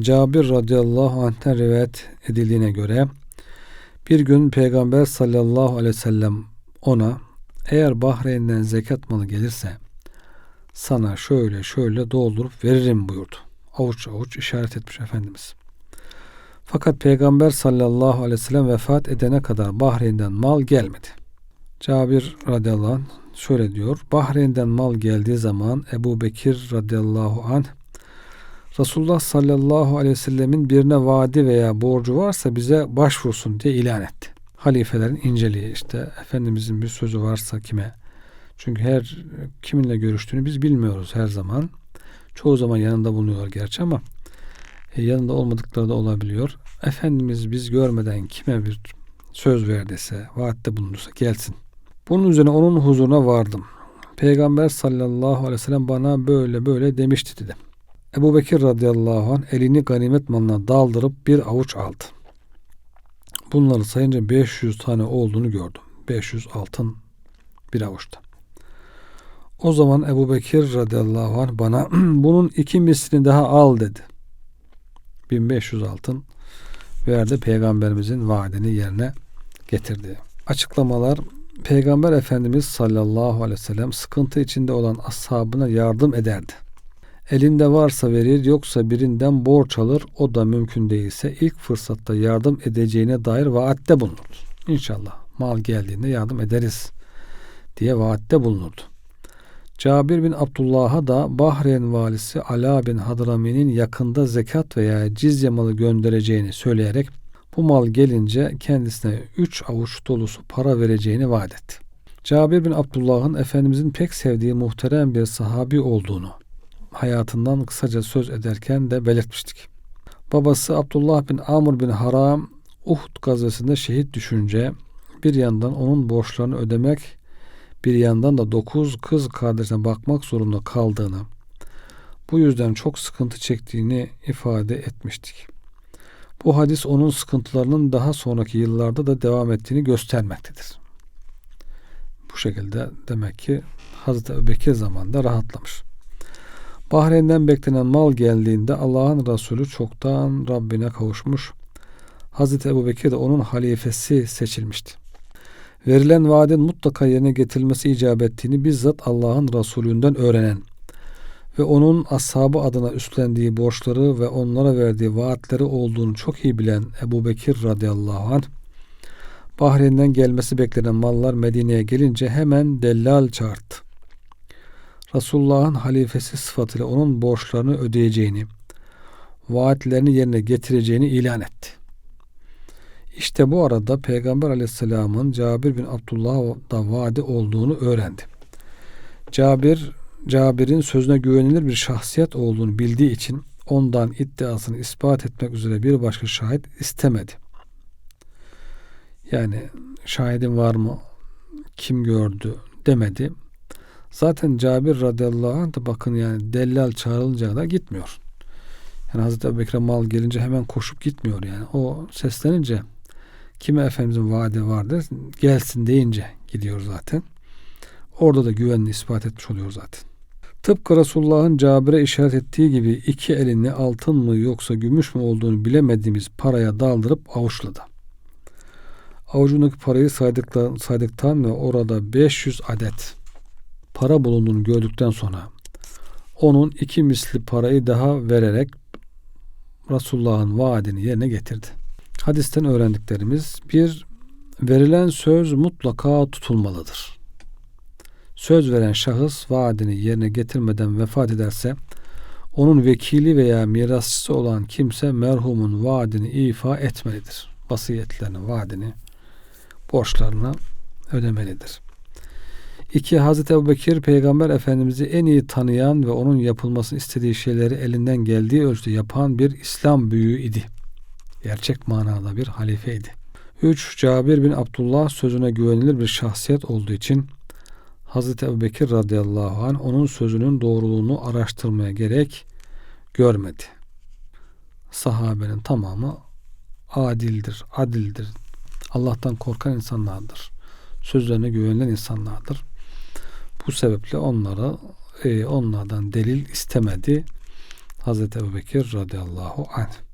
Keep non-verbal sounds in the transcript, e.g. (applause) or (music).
Cabir radıyallahu anh'ten rivayet edildiğine göre bir gün Peygamber sallallahu aleyhi ve sellem ona eğer Bahreyn'den zekat malı gelirse sana şöyle şöyle doldurup veririm buyurdu. Avuç avuç işaret etmiş Efendimiz. Fakat Peygamber sallallahu aleyhi ve sellem vefat edene kadar Bahreyn'den mal gelmedi. Cabir radıyallahu anh şöyle diyor. Bahreyn'den mal geldiği zaman Ebu Bekir radıyallahu anh Resulullah sallallahu aleyhi ve sellemin birine vaadi veya borcu varsa bize başvursun diye ilan etti. Halifelerin inceliği işte Efendimizin bir sözü varsa kime? Çünkü her kiminle görüştüğünü biz bilmiyoruz her zaman. Çoğu zaman yanında bulunuyor gerçi ama e, yanında olmadıkları da olabiliyor. Efendimiz biz görmeden kime bir söz verdiyse, vaatte bulunursa gelsin. Bunun üzerine onun huzuruna vardım. Peygamber sallallahu aleyhi ve sellem bana böyle böyle demişti dedi. Ebu Bekir radıyallahu anh elini ganimet malına daldırıp bir avuç aldı. Bunları sayınca 500 tane olduğunu gördüm. 500 altın bir avuçta. O zaman Ebu Bekir radıyallahu anh bana (clears throat) bunun iki mislini daha al dedi. 1500 altın verdi peygamberimizin vaadini yerine getirdi. Açıklamalar Peygamber Efendimiz sallallahu aleyhi ve sellem sıkıntı içinde olan ashabına yardım ederdi. Elinde varsa verir yoksa birinden borç alır o da mümkün değilse ilk fırsatta yardım edeceğine dair vaatte bulunurdu. İnşallah mal geldiğinde yardım ederiz diye vaatte bulunurdu. Cabir bin Abdullah'a da Bahreyn valisi Ala bin Hadrami'nin yakında zekat veya cizye malı göndereceğini söyleyerek bu mal gelince kendisine üç avuç dolusu para vereceğini vaat etti. Cabir bin Abdullah'ın Efendimizin pek sevdiği muhterem bir sahabi olduğunu hayatından kısaca söz ederken de belirtmiştik. Babası Abdullah bin Amr bin Haram Uhud gazvesinde şehit düşünce bir yandan onun borçlarını ödemek bir yandan da dokuz kız kardeşine bakmak zorunda kaldığını bu yüzden çok sıkıntı çektiğini ifade etmiştik. Bu hadis onun sıkıntılarının daha sonraki yıllarda da devam ettiğini göstermektedir. Bu şekilde demek ki Hazreti Ebubekir zamanında rahatlamış. Bahreyn'den beklenen mal geldiğinde Allah'ın Resulü çoktan Rabbine kavuşmuş. Hazreti Ebubekir de onun halifesi seçilmişti. Verilen vaadin mutlaka yerine getirilmesi icap ettiğini bizzat Allah'ın Resulünden öğrenen ve onun ashabı adına üstlendiği borçları ve onlara verdiği vaatleri olduğunu çok iyi bilen Ebu Bekir radıyallahu anh Bahreyn'den gelmesi beklenen mallar Medine'ye gelince hemen dellal çağırdı. Resulullah'ın halifesi sıfatıyla onun borçlarını ödeyeceğini, vaatlerini yerine getireceğini ilan etti. İşte bu arada Peygamber aleyhisselamın Cabir bin Abdullah'a vaadi olduğunu öğrendi. Cabir Cabir'in sözüne güvenilir bir şahsiyet olduğunu bildiği için ondan iddiasını ispat etmek üzere bir başka şahit istemedi. Yani şahidin var mı? Kim gördü? demedi. Zaten Cabir radıyallahu anh da bakın yani dellal çağrılınca da gitmiyor. Yani Hazreti Ebubekir'e mal gelince hemen koşup gitmiyor yani. O seslenince kime Efendimizin vaadi vardır gelsin deyince gidiyor zaten. Orada da güvenini ispat etmiş oluyor zaten. Tıpkı Resulullah'ın Cabir'e işaret ettiği gibi iki elini altın mı yoksa gümüş mü olduğunu bilemediğimiz paraya daldırıp avuçladı. Avucundaki parayı saydıktan, saydıktan ve orada 500 adet para bulunduğunu gördükten sonra onun iki misli parayı daha vererek Resulullah'ın vaadini yerine getirdi. Hadisten öğrendiklerimiz bir verilen söz mutlaka tutulmalıdır söz veren şahıs vaadini yerine getirmeden vefat ederse onun vekili veya mirasçısı olan kimse merhumun vaadini ifa etmelidir. Vasiyetlerini, vaadini, borçlarını ödemelidir. İki, Hazreti Ebu Bekir Peygamber Efendimiz'i en iyi tanıyan ve onun yapılmasını istediği şeyleri elinden geldiği ölçüde yapan bir İslam büyüğü idi. Gerçek manada bir halifeydi. Üç, Cabir bin Abdullah sözüne güvenilir bir şahsiyet olduğu için Hazreti Ebubekir radıyallahu anh onun sözünün doğruluğunu araştırmaya gerek görmedi. Sahabenin tamamı adildir, adildir. Allah'tan korkan insanlardır. Sözlerine güvenilen insanlardır. Bu sebeple onlara e, onlardan delil istemedi. Hazreti Ebu Bekir radıyallahu anh.